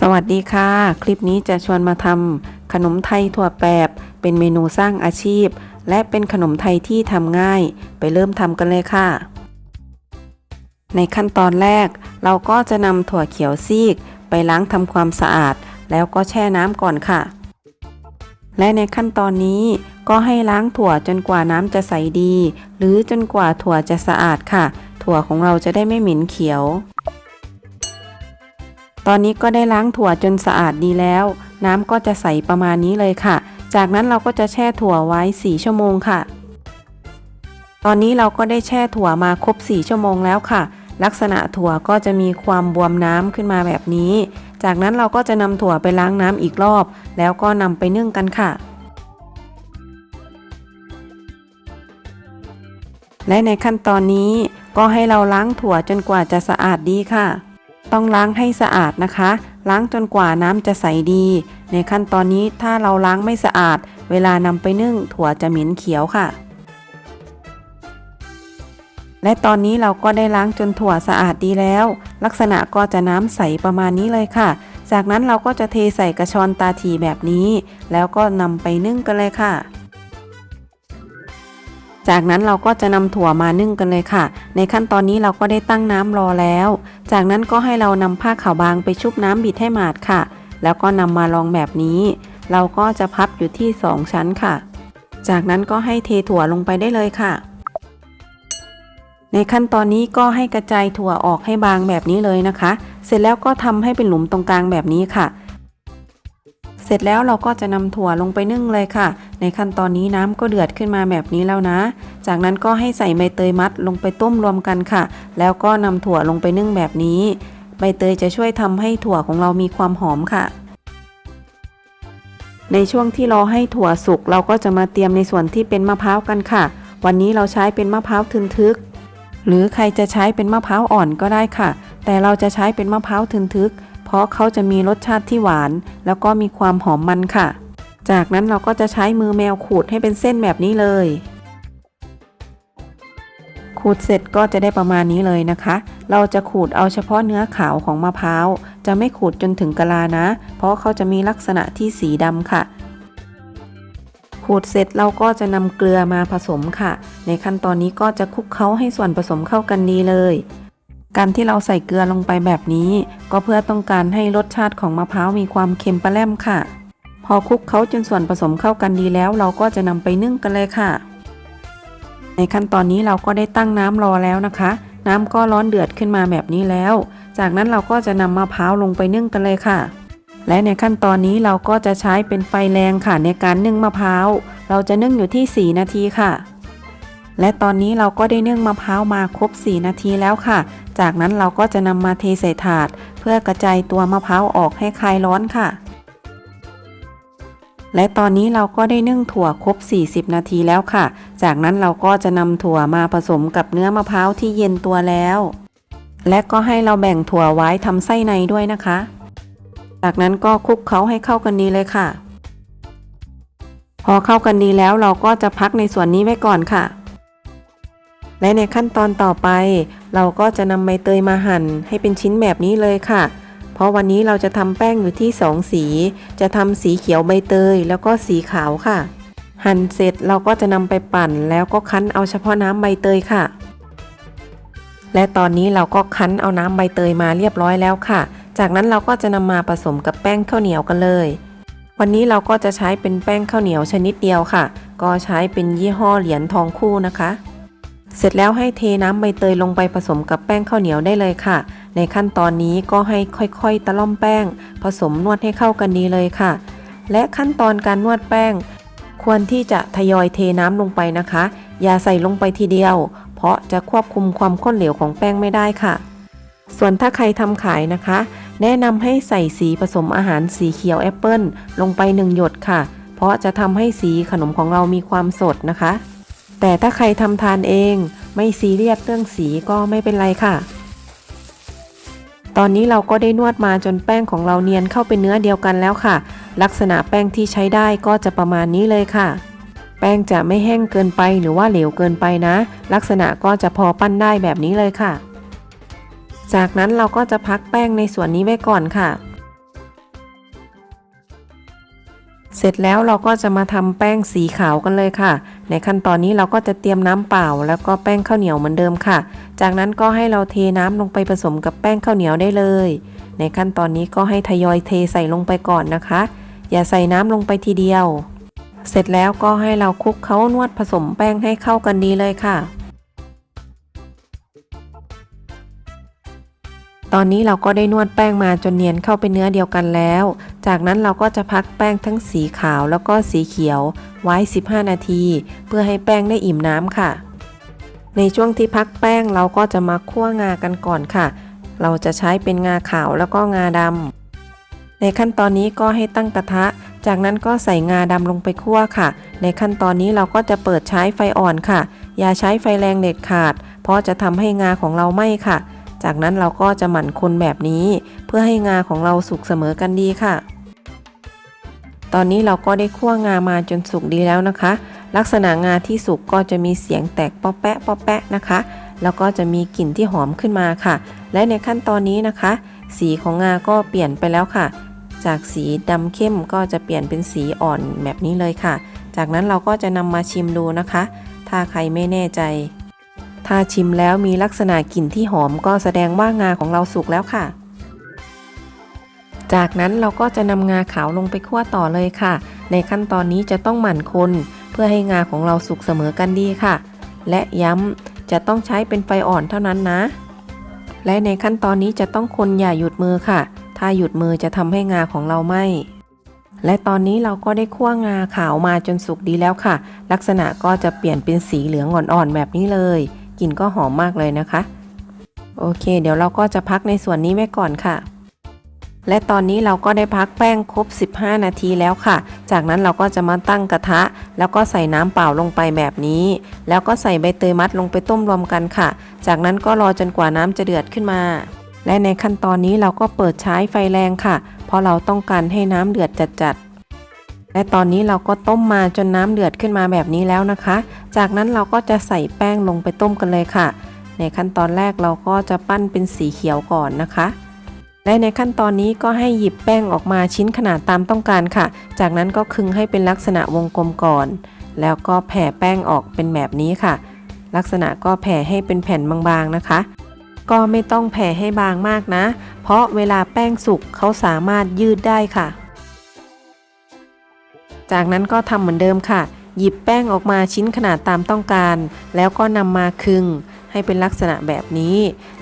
สวัสดีค่ะ คลิปนี้จะชวนมาทำขนมไทยถั่วแปบ เป็นเมนูสร้างอาชีพ และเป็นขนมไทยที่ทำง่าย ไปเริ่มทำกันเลยค่ะ ในขั้นตอนแรก เราก็จะนำถั่วเขียวซีก ไปล้างทำความสะอาด แล้วก็แช่น้ำก่อนค่ะ และในขั้นตอนนี้ก็ให้ล้างถั่วจนกว่าน้ำจะใสดี หรือจนกว่าถั่วจะสะอาดค่ะ ถั่วของเราจะได้ไม่เหม็นเขียว ตอนนี้ก็ได้ล้างถั่วจนสะอาดดีแล้ว น้ำก็จะใสประมาณนี้เลยค่ะ จากนั้นเราก็จะแช่ถั่วไว้ 4 ชั่วโมงค่ะ ตอนนี้เราก็ได้แช่ถั่วมาครบ 4 ชั่วโมงแล้วค่ะ ลักษณะถั่วก็จะมีความบวมน้ำขึ้นมาแบบนี้ จากนั้นเราก็จะนำถั่วไปล้างน้ำอีกรอบ แล้วก็นำไปนึ่งกันค่ะและในขั้นตอนนี้ก็ให้เราล้างถั่วจนกว่าจะสะอาดดีค่ะ ต้องล้างให้สะอาดนะคะ ล้างจนกว่าน้ำจะใสดี ในขั้นตอนนี้ถ้าเราล้างไม่สะอาด เวลานำไปนึ่งถั่วจะเหม็นเขียวค่ะ และตอนนี้เราก็ได้ล้างจนถั่วสะอาดดีแล้ว ลักษณะก็จะน้ำใสประมาณนี้เลยค่ะ จากนั้นเราก็จะเทใส่กระชอนตาถีแบบนี้ แล้วก็นำไปนึ่งกันเลยค่ะ จากนั้นเราก็จะนำถั่วมานึ่งกันเลยค่ะ ในขั้นตอนนี้เราก็ได้ตั้งน้ำรอแล้ว จากนั้นก็ให้เรานำผ้าขาวบางไปชุบน้ำบิดให้หมาดค่ะ แล้วก็นำมาลองแบบนี้ เราก็จะพับอยู่ที่ 2 ชั้นค่ะ จากนั้นก็ให้เทถั่วลงไปได้เลยค่ะ ในขั้นตอนนี้ก็ให้กระจายถั่วออกให้บางแบบนี้เลยนะคะ เสร็จแล้วก็ทำให้เป็นหลุมตรงกลางแบบนี้ค่ะเสร็จแล้วเราก็จะนำถั่วลงไปนึ่งเลยค่ะ ในขั้นตอนนี้น้ำก็เดือดขึ้นมาแบบนี้แล้วนะ จากนั้นก็ให้ใส่ใบเตยมัดลงไปต้มรวมกันค่ะ แล้วก็นำถั่วลงไปนึ่งแบบนี้ ใบเตยจะช่วยทำให้ถั่วของเรามีความหอมค่ะ ในช่วงที่รอให้ถั่วสุกเราก็จะมาเตรียมในส่วนที่เป็นมะพร้าวกันค่ะ วันนี้เราใช้เป็นมะพร้าวทึนทึก หรือใครจะใช้เป็นมะพร้าวอ่อนก็ได้ค่ะ แต่เราจะใช้เป็นมะพร้าวทึนทึก เพราะเขาจะมีรสชาติที่หวาน แล้วก็มีความหอมมันค่ะ จากนั้นเราก็จะใช้มือแมวขูดให้เป็นเส้นแบบนี้เลย ขูดเสร็จก็จะได้ประมาณนี้เลยนะคะ เราจะขูดเอาเฉพาะเนื้อขาวของมะพร้าว จะไม่ขูดจนถึงกะลานะ เพราะเขาจะมีลักษณะที่สีดำค่ะ ขูดเสร็จเราก็จะนำเกลือมาผสมค่ะ ในขั้นตอนนี้ก็จะคลุกเคล้าให้ส่วนผสมเข้ากันดีเลยการที่เราใส่เกลือลงไปแบบนี้ ก็เพื่อต้องการให้รสชาติของมะพร้าวมีความเค็มปะแลมค่ะ พอคลุกเคล้าจนส่วนผสมเข้ากันดีแล้ว เราก็จะนำไปนึ่งกันเลยค่ะ ในขั้นตอนนี้เราก็ได้ตั้งน้ำรอแล้วนะคะ น้ำก็ร้อนเดือดขึ้นมาแบบนี้แล้ว จากนั้นเราก็จะนำมะพร้าวลงไปนึ่งกันเลยค่ะ และในขั้นตอนนี้เราก็จะใช้เป็นไฟแรงค่ะในการนึ่งมะพร้าว เราจะนึ่งอยู่ที่ 4 นาทีค่ะและตอนนี้เราก็ได้นึ่งมะพร้าวมาครบ 4 นาทีแล้วค่ะ จากนั้นเราก็จะนำมาเทใส่ถาด เพื่อกระจายตัวมะพร้าวออกให้คลายร้อนค่ะ และตอนนี้เราก็ได้นึ่งถั่วครบ 40 นาทีแล้วค่ะ จากนั้นเราก็จะนำถั่วมาผสมกับเนื้อมะพร้าวที่เย็นตัวแล้ว และก็ให้เราแบ่งถั่วไว้ทำไส้ในด้วยนะคะ จากนั้นก็คลุกเคล้าให้เข้ากันดีเลยค่ะ พอเข้ากันดีแล้วเราก็จะพักในส่วนนี้ไว้ก่อนค่ะ และในขั้นตอนต่อไป เราก็จะนำใบเตยมาหั่นให้เป็นชิ้นแบบนี้เลยค่ะ เพราะวันนี้เราจะทำแป้งอยู่ที่ 2 สี จะทำสีเขียวใบเตย แล้วก็สีขาวค่ะ หั่นเสร็จเราก็จะนำไปปั่น แล้วก็คั้นเอาเฉพาะน้ำใบเตยค่ะ และตอนนี้เราก็คั้นเอาน้ำใบเตยมาเรียบร้อยแล้วค่ะ จากนั้นเราก็จะนำมาผสมกับแป้งข้าวเหนียวกันเลย วันนี้เราก็จะใช้เป็นแป้งข้าวเหนียวชนิดเดียวค่ะ ก็ใช้เป็นยี่ห้อเหรียญทองคู่นะคะ เสร็จแล้วให้เทน้ำใบเตยลงไปผสมกับแป้งข้าวเหนียวได้เลยค่ะ ในขั้นตอนนี้ก็ให้ค่อยๆ ตะล่อมแป้ง ผสมนวดให้เข้ากันดีเลยค่ะ และขั้นตอนการนวดแป้ง ควรที่จะทยอยเทน้ำลงไปนะคะ อย่าใส่ลงไปทีเดียว เพราะจะควบคุมความข้นเหลวของแป้งไม่ได้ค่ะ ส่วนถ้าใครทำขายนะคะ แนะนำให้ใส่สีผสมอาหารสีเขียวแอปเปิลลงไปหนึ่งหยดค่ะ เพราะจะทำให้สีขนมของเรามีความสดนะคะ แต่ถ้าใครทำทานเองไม่ซีเรียสเรื่องสีก็ไม่เป็นไรค่ะ ตอนนี้เราก็ได้นวดมาจนแป้งของเราเนียนเข้าเป็นเนื้อเดียวกันแล้วค่ะ ลักษณะแป้งที่ใช้ได้ก็จะประมาณนี้เลยค่ะ แป้งจะไม่แห้งเกินไปหรือว่าเหลวเกินไปนะ ลักษณะก็จะพอปั้นได้แบบนี้เลยค่ะ จากนั้นเราก็จะพักแป้งในส่วนนี้ไว้ก่อนค่ะ เสร็จแล้วเราก็จะมาทำแป้งสีขาวกันเลยค่ะ ในขั้นตอนนี้เราก็จะเตรียมน้ำเปล่า แล้วก็แป้งข้าวเหนียวเหมือนเดิมค่ะ จากนั้นก็ให้เราเทน้ำลงไปผสมกับแป้งข้าวเหนียวได้เลย ในขั้นตอนนี้ก็ให้ทยอยเทใส่ลงไปก่อนนะคะ อย่าใส่น้ำลงไปทีเดียว เสร็จแล้วก็ให้เราคลุกเคล้านวดผสมแป้งให้เข้ากันดีเลยค่ะ ตอนนี้เราก็ได้นวดแป้งมาจนเนียนเข้าเป็นเนื้อเดียวกันแล้ว จากนั้นเราก็จะพักแป้งทั้งสีขาวแล้วก็สีเขียว ไว้ 15 นาที เพื่อให้แป้งได้อิ่มน้ำค่ะ ในช่วงที่พักแป้งเราก็จะมาคั่วงากันก่อนค่ะ เราจะใช้เป็นงาขาวแล้วก็งาดำในขั้นตอนนี้ก็ให้ตั้งกระทะ จากนั้นก็ใส่งาดำลงไปคั่วค่ะ ในขั้นตอนนี้เราก็จะเปิดใช้ไฟอ่อนค่ะ อย่าใช้ไฟแรงเด็ดขาด เพราะจะทำให้งาของเราไหม้ค่ะ จากนั้นเราก็จะหมั่นคนแบบนี้ เพื่อให้งาของเราสุกเสมอกันดีค่ะ ตอนนี้เราก็ได้คั่วงามาจนสุกดีแล้วนะคะ ลักษณะงาที่สุกก็จะมีเสียงแตกป๊อแปะป๊อแปะนะคะ แล้วก็จะมีกลิ่นที่หอมขึ้นมาค่ะ และในขั้นตอนนี้นะคะ สีของงาก็เปลี่ยนไปแล้วค่ะ จากสีดำเข้มก็จะเปลี่ยนเป็นสีอ่อนแบบนี้เลยค่ะ จากนั้นเราก็จะนำมาชิมดูนะคะ ถ้าใครไม่แน่ใจ ถ้าชิมแล้วมีลักษณะกลิ่นที่หอมก็แสดงว่างาของเราสุกแล้วค่ะ จากนั้นเราก็จะนำงาขาวลงไปคั่วต่อเลยค่ะ ในขั้นตอนนี้จะต้องหมั่นคนเพื่อให้งาของเราสุกเสมอกันดีค่ะ และย้ำจะต้องใช้เป็นไฟอ่อนเท่านั้นนะ และในขั้นตอนนี้จะต้องคนอย่าหยุดมือค่ะ ถ้าหยุดมือจะทำให้งาของเราไหมและตอนนี้เราก็ได้คั่วงาขาวมาจนสุกดีแล้วค่ะ ลักษณะก็จะเปลี่ยนเป็นสีเหลืองอ่อนๆแบบนี้เลย กลิ่นก็หอมมากเลยนะคะ โอเค เดี๋ยวเราก็จะพักในส่วนนี้ไว้ก่อนค่ะ และตอนนี้เราก็ได้พักแป้งครบ 15 นาทีแล้วค่ะ จากนั้นเราก็จะมาตั้งกระทะ แล้วก็ใส่น้ำเปล่าลงไปแบบนี้ แล้วก็ใส่ใบเตยมัดลงไปต้มรวมกันค่ะ จากนั้นก็รอจนกว่าน้ำจะเดือดขึ้นมา และในขั้นตอนนี้เราก็เปิดใช้ไฟแรงค่ะ เพราะเราต้องการให้น้ำเดือดจัดๆ และตอนนี้เราก็ต้มมาจนน้ำเดือดขึ้นมาแบบนี้แล้วนะคะ จากนั้นเราก็จะใส่แป้งลงไปต้มกันเลยค่ะ ในขั้นตอนแรกเราก็จะปั้นเป็นสีเขียวก่อนนะคะ และในขั้นตอนนี้ก็ให้หยิบแป้งออกมาชิ้นขนาดตามต้องการค่ะ จากนั้นก็คึงให้เป็นลักษณะวงกลมก่อน แล้วก็แผ่แป้งออกเป็นแบบนี้ค่ะ ลักษณะก็แผ่ให้เป็นแผ่นบางๆนะคะ ก็ไม่ต้องแผ่ให้บางมากนะ เพราะเวลาแป้งสุกเขาสามารถยืดได้ค่ะ จากนั้นก็ทำเหมือนเดิมค่ะ หยิบแป้งออกมาชิ้นขนาดตามต้องการ แล้วก็นำมาคึง ให้เป็นลักษณะแบบนี้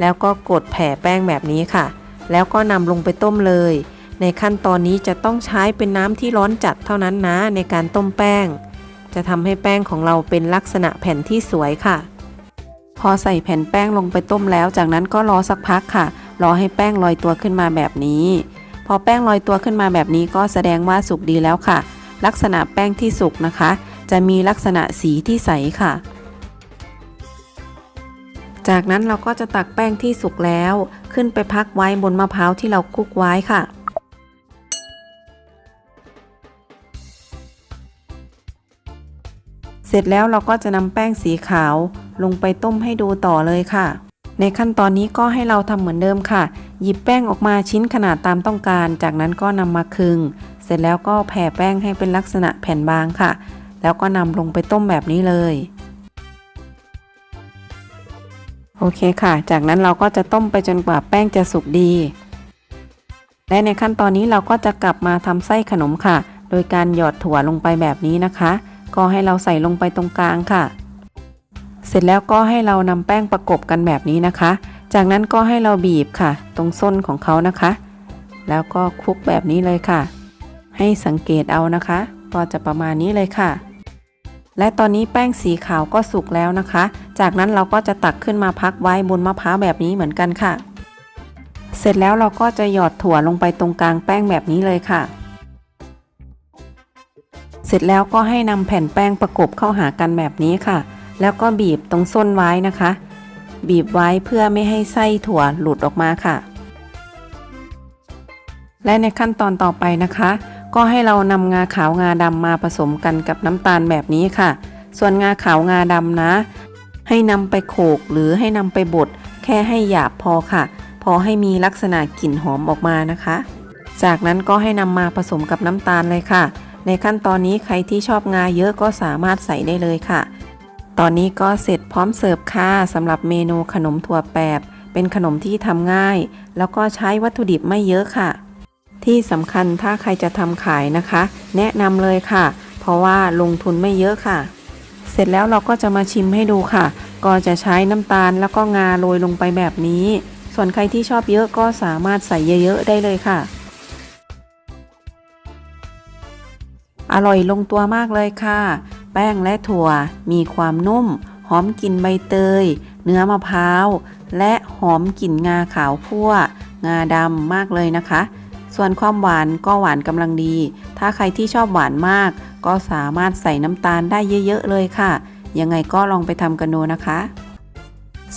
แล้วก็กดแผ่แป้งแบบนี้ค่ะ แล้วก็นำลงไปต้มเลย ในขั้นตอนนี้จะต้องใช้เป็นน้ำที่ร้อนจัดเท่านั้นนะในการต้มแป้ง จะทำให้แป้งของเราเป็นลักษณะแผ่นที่สวยค่ะ พอใส่แผ่นแป้งลงไปต้มแล้ว จากนั้นก็รอสักพักค่ะ รอให้แป้งลอยตัวขึ้นมาแบบนี้ พอแป้งลอยตัวขึ้นมาแบบนี้ก็แสดงว่าสุกดีแล้วค่ะ ลักษณะแป้งที่สุกนะคะ จะมีลักษณะสีที่ใสค่ะ จากนั้นเราก็จะตักแป้งที่สุกแล้ว ขึ้นไปพักไว้บนมะพร้าวที่เราคลุกไว้ค่ะเสร็จแล้วเราก็จะนำแป้งสีขาวลงไปต้มให้ดูต่อเลยค่ะ ในขั้นตอนนี้ก็ให้เราทำเหมือนเดิมค่ะ หยิบแป้งออกมาชิ้นขนาดตามต้องการ จากนั้นก็นำมาคึง เสร็จแล้วก็แผ่แป้งให้เป็นลักษณะแผ่นบางค่ะ แล้วก็นำลงไปต้มแบบนี้เลย โอเคค่ะ จากนั้นเราก็จะต้มไปจนกว่าแป้งจะสุกดี และในขั้นตอนนี้เราก็จะกลับมาทำไส้ขนมค่ะ โดยการหยอดถั่วลงไปแบบนี้นะคะ ก็ให้เราใส่ลงไปตรงกลางค่ะ เสร็จแล้วก็ให้เรานำแป้งประกบกันแบบนี้นะคะ จากนั้นก็ให้เราบีบค่ะ ตรงส้นของเขานะคะแล้วก็คลุกแบบนี้เลยค่ะ ให้สังเกตเอานะคะ ก็จะประมาณนี้เลยค่ะ และตอนนี้แป้งสีขาวก็สุกแล้วนะคะ จากนั้นเราก็จะตักขึ้นมาพักไว้บนมะพร้าวแบบนี้เหมือนกันค่ะ เสร็จแล้วเราก็จะหยอดถั่วลงไปตรงกลางแป้งแบบนี้เลยค่ะ เสร็จแล้วก็ให้นำแผ่นแป้งประกบเข้าหากันแบบนี้ค่ะ แล้วก็บีบตรงส้นไว้นะคะ บีบไว้เพื่อไม่ให้ไส้ถั่วหลุดออกมาค่ะ และในขั้นตอนต่อไปนะคะ ก็ให้เรานำงาขาวงาดำมาผสมกันกับน้ำตาลแบบนี้ค่ะ ส่วนงาขาวงาดำนะ ให้นำไปโขลกหรือให้นำไปบดแค่ให้หยาบพอค่ะ พอให้มีลักษณะกลิ่นหอมออกมานะคะ จากนั้นก็ให้นำมาผสมกับน้ำตาลเลยค่ะในในขั้นตอนนี้ใครที่ชอบงาเยอะก็สามารถใส่ได้เลยค่ะ ตอนนี้ก็เสร็จพร้อมเสิร์ฟค่ะสำหรับเมนูขนมถั่วแปบ เป็นขนมที่ทำง่าย แล้วก็ใช้วัตถุดิบไม่เยอะค่ะ ที่สำคัญถ้าใครจะทำขายนะคะ แนะนำเลยค่ะ เพราะว่าลงทุนไม่เยอะค่ะ เสร็จแล้วเราก็จะมาชิมให้ดูค่ะ ก็จะใช้น้ำตาลแล้วก็งาโรยลงไปแบบนี้ ส่วนใครที่ชอบเยอะก็สามารถใส่เยอะๆได้เลยค่ะ อร่อยลงตัวมากเลยค่ะ แป้งและถั่วมีความนุ่ม หอมกลิ่นใบเตย เนื้อมะพร้าว และหอมกลิ่นงาขาวคั่ว งาดำมากเลยนะคะ ส่วนความหวานก็หวานกำลังดี ถ้าใครที่ชอบหวานมาก ก็สามารถใส่น้ำตาลได้เยอะๆเลยค่ะ ยังไงก็ลองไปทำกันดูนะคะ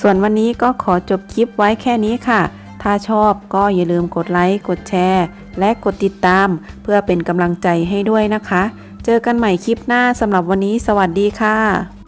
ส่วนวันนี้ก็ขอจบคลิปไว้แค่นี้ค่ะ ถ้าชอบก็อย่าลืมกดไลค์ กดแชร์ และกดติดตาม เพื่อเป็นกำลังใจให้ด้วยนะคะ เจอกันใหม่คลิปหน้าสำหรับวันนี้ สวัสดีค่ะ